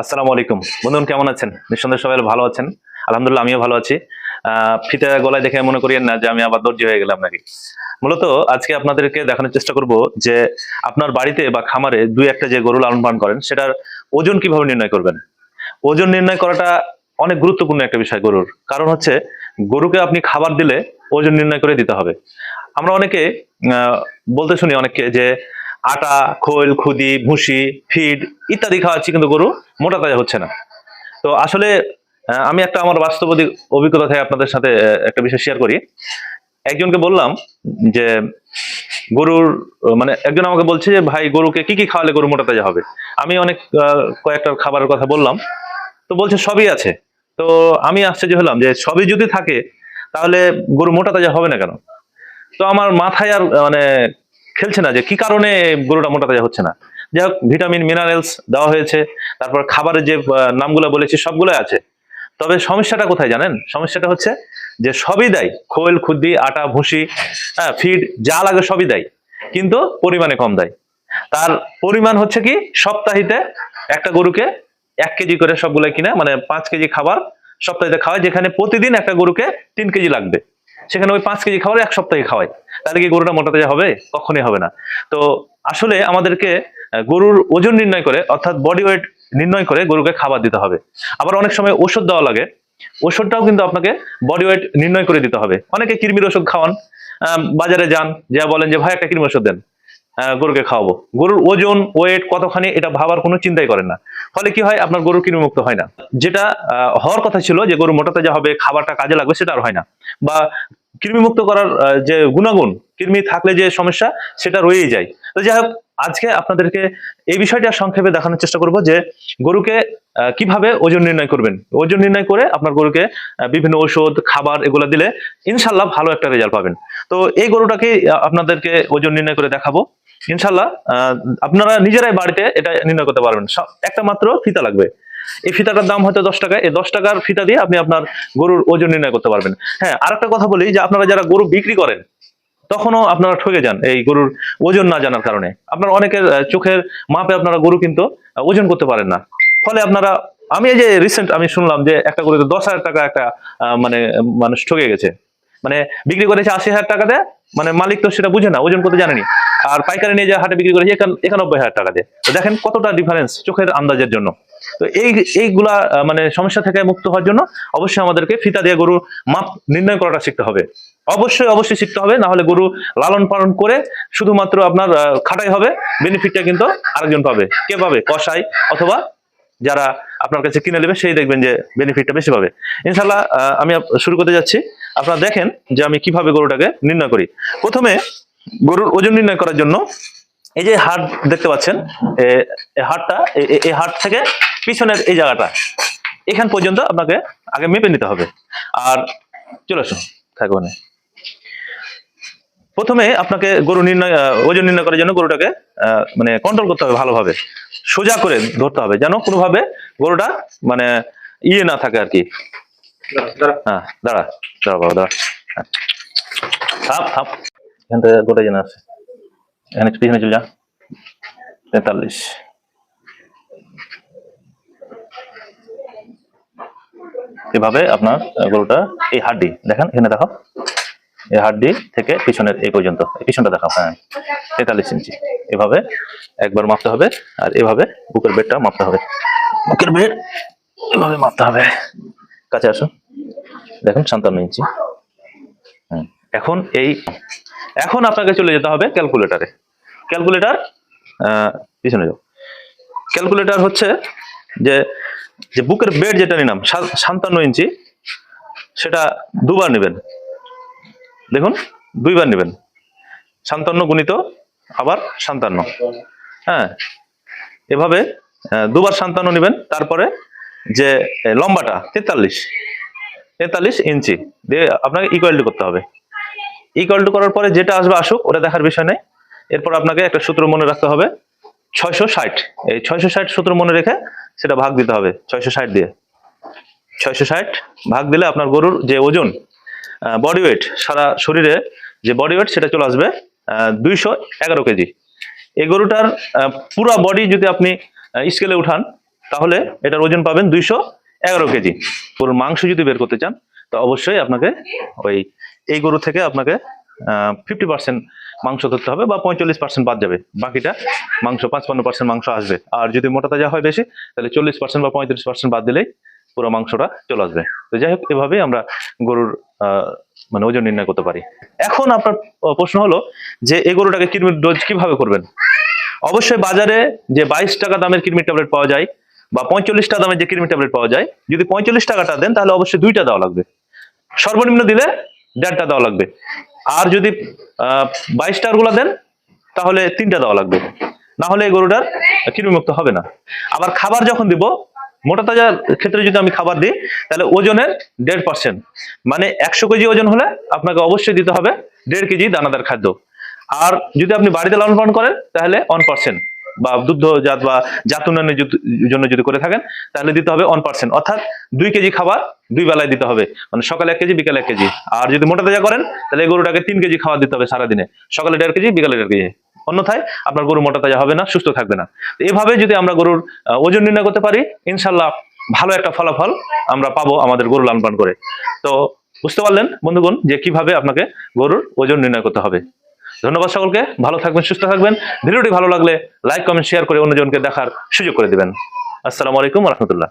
আসসালামু আলাইকুম। বন্ধুগণ, কেমন আছেন? নিঃসন্দেহে সবাই ভালো আছেন। আলহামদুলিল্লাহ, আমিও ভালো আছি। ফিতা গলায় দেখে মনে করিয়েন না যে আমি আবার দর্জি হয়ে গেলাম নাকি? মূলত আজকে আপনাদেরকে দেখানোর চেষ্টা করব যে আপনার বাড়িতে বা খামারে দুই একটা যে গরু লালন পালন করেন, সেটার ওজন কীভাবে নির্ণয় করবেন? ওজন নির্ণয় করাটা অনেক গুরুত্বপূর্ণ একটা বিষয় গরুর। কারণ হচ্ছে, গরুকে আপনি খাবার দিলে ওজন নির্ণয় করে দিতে হবে। আমরা অনেকে বলতে শুনি অনেককে যে আটা, খোল, খুদি, ভুসি, ফিড ইত্যাদি খাওয়াচ্ছি, কিন্তু গরু মোটা তাজা হচ্ছে না। তো আসলে আমি একটা আমার বাস্তব অধি- অভিজ্ঞতা থেকে আপনাদের সাথে একটা বিষয় শেয়ার করি। একজনকে বললাম যে, গরুর মানে একজন আমাকে বলছে যে, ভাই, গরুকে কি কি খাওয়ালে গরু মোটা তাজা হবে? আমি অনেক কয়েকটা খাবারের কথা বললাম। তো বলছে, সবই আছে। তো আমি আশ্চর্য হলাম যে, সবই যদি থাকে, তাহলে গরু মোটা তাজা হবে না কেন? তো আমার মাথায় আর মানে খেলছে না যে কি কারণে গরুটা মোটা তাজা হচ্ছে না। যাই হোক, ভিটামিন মিনারেলস দেওয়া হয়েছে, তারপর খাবারের যে নামগুলো বলেছি সবগুলোই আছে। তবে সমস্যাটা কোথায় জানেন? সমস্যাটা হচ্ছে যে সবই দেয়। খোল, খুদ্দি, আটা, ভুসি হ্যাঁ ফিড যা লাগে সবই দেয়। কিন্তু পরিমাণে কম দেয়। তার পরিমাণ হচ্ছে কি, সপ্তাহিতে একটা গরুকে এক কেজি করে সবগুলো কিনে মানে পাঁচ কেজি খাবার সপ্তাহে খাওয়ায়, যেখানে প্রতিদিন একটা গরুকে তিন কেজি লাগবে। সেখানে ওই পাঁচ কেজি খাবার এক সপ্তাহে খাওয়ায়। তাহলে কি গরুটা মোটা তাজা হবে? কখনই হবে না। তো আসলে আমাদেরকে গরুর ওজন নির্ণয় করে, অর্থাৎ বডি ওয়েট নির্ণয় করে গরুকে খাবার দিতে হবে। আবার অনেক সময় ওষুধ দেওয়া লাগে। ওষুধটাও কিন্তু আপনাকে বডি ওয়েট নির্ণয় করে দিতে হবে। অনেকে কৃমির ওষুধ খাওয়ান বাজারে যান, যা বলেন যে, ভাই, একটা কৃমি ওষুধ দেন গরুকে খাওয়াবো। গরুর ওজন ওয়েট কতখানি, এটা ভাবার কোনো চিন্তাই করেন না। ফলে কি হয়? আপনার গরু কৃমিমুক্ত হয় না। যেটা হওয়ার কথা ছিল যে গরু মোটা তাজা হবে, খাবারটা কাজে লাগবে সেটা আর হয় না। বা কৃমিমুক্ত করার যে গুণাগুণ, কৃমি থাকলে যে সমস্যা, সেটা রয়েই যায়। তো যাই হোক, আজকে আপনাদেরকে এই বিষয়টা সংক্ষেপে দেখানোর চেষ্টা করব যে গরুকে কীভাবে ওজন নির্ণয় করবেন। ওজন নির্ণয় করে আপনার গরুকে বিভিন্ন ওষুধ খাবার এগুলো দিলে ইনশাল্লাহ ভালো একটা রেজাল্ট পাবেন। তো এই গরুটাকে আপনাদেরকে ওজন নির্ণয় করে দেখাবো। ইনশাল্লাহ আপনারা নিজেরাই বাড়িতে এটা নির্ণয় করতে পারবেন। একটা মাত্র ফিতা লাগবে। এই ফিতাটার দাম হয়তো দশ টাকা এই দশ টাকার ফিতা দিয়ে আপনি আপনার গরুর ওজন নির্ণয় করতে পারবেন। হ্যাঁ আর একটা কথা বলি যে আপনারা যারা গরু বিক্রি করেন, তখনও আপনারা ঠকে যান এই গরুর ওজন না জানার কারণে। আপনার অনেকের চোখের মাপে আপনারা গরু কিন্তু ওজন করতে পারেন না। ফলে আপনারা, আমি এই যে রিসেন্ট আমি শুনলাম যে একটা গরুতে দশ হাজার টাকা একটা মানে মানুষ ঠকে গেছে। মানে বিক্রি করেছে আশি হাজার টাকা দিয়ে মানে মালিক তো সেটা বুঝে না ওজন করতে জানেনি। আর পাইকারি নিয়ে যে হাটে বিক্রি করেছে একানব্বই হাজার টাকা দিয়ে। তো দেখেন কতটা ডিফারেন্স চোখের আন্দাজের জন্য। তো এই, এইগুলা মানে সমস্যা থেকে মুক্ত হওয়ার জন্য অবশ্যই আমাদেরকে ফিতা দিয়ে গরুর মাপ নির্ণয় করাটা শিখতে হবে। অবশ্যই অবশ্যই শিখতে হবে না হলে গরু লালন পালন করে শুধুমাত্র আপনার খাটাই হবে বেনিফিটটা কিন্তু আরেকজন পাবে। কে পাবে? কষাই অথবা যারা আপনার কাছে কিনে নেবে, সেই দেখবেন যে বেনিফিটটা বেশি পাবে। ইনশাল্লাহ আমি শুরু করতে যাচ্ছি। আপনারা দেখেন যে আমি কীভাবে গরুটাকে নির্ণয় করি। প্রথমে গরুর ওজন নির্ণয় করার জন্য এই যে হাট দেখতে পাচ্ছেন হাটটা এই হাট থেকে পিছনের এই জায়গাটা, এখান পর্যন্ত আপনাকে আগে মেপে নিতে হবে। আর চলে আসুন থাকব প্রথমে আপনাকে গরু নির্ণয় ওজন নির্ণয় করার জন্য গরুটাকে মানে কন্ট্রোল করতে হবে ভালোভাবে। সোজা করে ধরতে হবে যেন কোনোভাবে গরুটা মানে ইয়ে না থাকে আর কি। হ্যাঁ দাঁড়া দাঁড়া বাবা থেকে গোটা আছে। এখানে পিছনে চলে যা। তেতাল্লিশ। এভাবে আপনার গরুটা এই হাড্ডি, দেখেন, এখানে দেখো। এই হাড্ডি থেকে পিছনের এই পর্যন্ত পিছনটা দেখাও হ্যাঁ। তেতাল্লিশ ইঞ্চি। এভাবে একবার মাপতে হবে, আর এভাবে বুকের বেডটা মাপতে হবে। বুকের বেড, এভাবে মাপতে হবে। কাছে আসুন দেখুন সান্তান্ন ইঞ্চি। এখন এই, এখন আপনাকে চলে যেতে হবে ক্যালকুলেটারে। ক্যালকুলেটার পিছনে যাও। ক্যালকুলেটার হচ্ছে যে যে বুকের বেড যেটা নিলাম, সা- সাতান্ন ইঞ্চি, সেটা দুবার নেবেন। দেখুন, দুইবার নেবেন। সান্তান্ন গুণিত আবার সান্তান্ন হ্যাঁ। এভাবে দুবার সান্তান্ন নেবেন, তারপরে যে লম্বাটা, তেতাল্লিশ। তেতাল্লিশ ইঞ্চি। দিয়ে আপনাকে ইকুয়ালিটি করতে হবে। ইকুয়ালিটি করার পরে যেটা আসবে আসুক, ওটা দেখার বিষয় নেই। এরপর আপনাকে একটা সূত্র মনে রাখতে হবে, ছয়শো ষাট। এই ছয়শো ষাট সূত্র মনে রেখে সেটা ভাগ দিতে হবে, ছয়শো ষাট দিয়ে। ছয়শো ষাট ভাগ দিলে আপনার গরুর যে ওজন বডি ওয়েট সারা শরীরে যে বডি ওয়েট সেটা চলে আসবে দুইশো এগারো কেজি। এই গরুটার পুরা বডি যদি আপনি স্কেলে উঠান তাহলে এটার ওজন পাবেন দুইশো এগারো কেজি। পুরো মাংস যদি বের করতে চান, তো অবশ্যই আপনাকে ওই এই গরু থেকে আপনাকে ফিফটি পার্সেন্ট মাংস ধরতে হবে বা পঁয়তাল্লিশ পার্সেন্ট বাদ যাবে। বাকিটা মাংস, পাঁচপান্ন পার্সেন্ট মাংস আসবে। আর যদি মোটা তাজা হয় বেশি, তাহলে চল্লিশ পার্সেন্ট বা পঁয়ত্রিশ পার্সেন্ট বাদ দিলেই পুরো মাংসটা চলে আসবে। তো যাই হোক, এভাবেই আমরা গরুর মানে ওজন নির্ণয় করতে পারি। এখন আপনার প্রশ্ন হলো যে এই গরুটাকে কৃমির ডোজ কীভাবে করবেন? অবশ্যই বাজারে যে বাইশ টাকা দামের কৃমির ট্যাবলেট পাওয়া যায় বা পঁয়তাল্লিশ টাকা দামের যে কৃমির ট্যাবলেট পাওয়া যায়, যদি পঁয়তাল্লিশ টাকাটা দেন, তাহলে অবশ্যই দুইটা দেওয়া লাগবে। সর্বনিম্ন দিলে দেড়টা দেওয়া লাগবে। আর যদি বাইশ টাকারগুলা দেন, তাহলে তিনটা দেওয়া লাগবে। না হলে এই গরুটার কৃমিমুক্ত হবে না। আবার খাবার যখন দিব, মোটা তাজার ক্ষেত্রে যদি আমি খাবার দিই, তাহলে ওজনের দেড় পার্সেন্ট মানে একশো কেজি ওজন হলে আপনাকে অবশ্যই দিতে হবে দেড় কেজি দানাদার খাদ্য। আর যদি আপনি বাড়িতে লালন পালন করেন, তাহলে ওয়ান পার্সেন্ট বা দুগ্ধ জাত বা জাত উন্নয়নের জন্য যদি করে থাকেন, তাহলে দিতে হবে ওয়ান পার্সেন্ট অর্থাৎ দুই কেজি খাবার দুই বেলায় দিতে হবে। মানে সকালে এক কেজি, বিকালে এক কেজি। আর যদি মোটা তাজা করেন, তাহলে গরুটাকে তিন কেজি খাবার দিতে হবে সারাদিনে। সকালে দেড় কেজি, বিকালে দেড় কেজি। অন্যথায় আপনার গরু মোটা তাজা হবে না, সুস্থ থাকবে না। এভাবে যদি আমরা গরুর ওজন নির্ণয় করতে পারি ইনশাল্লাহ ভালো একটা ফলাফল আমরা পাবো আমাদের গরু লালন করে। তো বুঝতে পারলেন বন্ধুগণ, যে কীভাবে আপনাকে গরুর ওজন নির্ণয় করতে হবে। ধন্যবাদ সকলকে, ভালো থাকবেন, সুস্থ থাকবেন। ভিডিওটি ভালো লাগলে লাইক কমেন্ট শেয়ার করে অন্যজনকে দেখার সুযোগ করে দিবেন। আসসালামু আলাইকুম রহমতুল্লাহ।